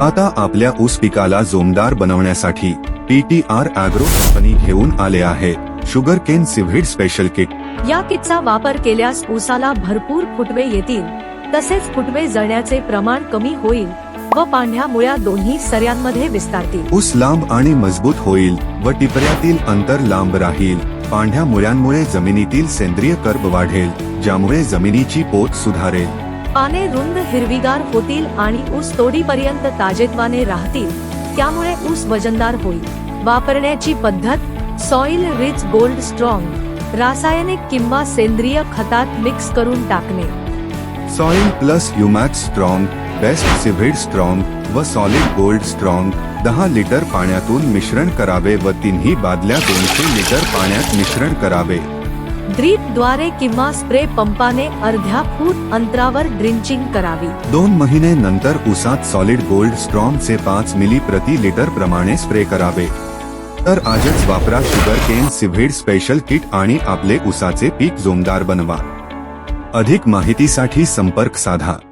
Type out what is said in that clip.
आता आपल्या ऊस पिकाला जोमदार बनवण्यासाठी पीटीआर अॅग्रो कंपनी घेऊन आले आहे. Sugar cane seaweed special kit. या किटचा वापर केल्यास ऊसाला भरपूर फुटवे येतील. तसेच फुटवे जळण्याचे प्रमाण कमी होईल व पांढ्या मुळ्या दोन्ही सऱ्यांमध्ये विस्तारतील. ऊस लांब आणि मजबूत होईल व टिपऱ्यातील अंतर लांब राहील. पांढ्या मुळ्यांमुळे जमिनीतील सेंद्रिय कर्ब वाढेल ज्यामुळे जमिनीची पोत सुधारेल. पाने रुंद हिरवीगार होतील आणि ऊस तोडीपर्यंत ताजेतवाने राहतील. त्यामुळे ऊस वजनदार होईल. वापरण्याची पद्धत सॉइल रिच गोल्ड स्ट्रॉंग रासायनिक किंवा सेंद्रिय खतात मिक्स करून टाकणे. Soil plus Yumax strong best seaweed strong व सॉलिड गोल्ड स्ट्रॉंग दहा लिटर पाण्यातून मिश्रण करावे व तिन्ही बादल्या दोनशे लिटर पाण्यात मिश्रण करावे. द्वारे किंवा स्प्रे पंपाने अर्ध्या फूट अंतरावर ड्रिंचिंग करावी. दोन महिने नंतर उसात सॉलिड गोल्ड स्ट्रॉंग चे पाच मिली प्रति लिटर प्रमाणे स्प्रे करावे. तर आजच वापरा sugar cane seaweed special kit आणि आपले उसाचे पीक जोमदार बनवा. अधिक माहितीसाठी संपर्क साधा.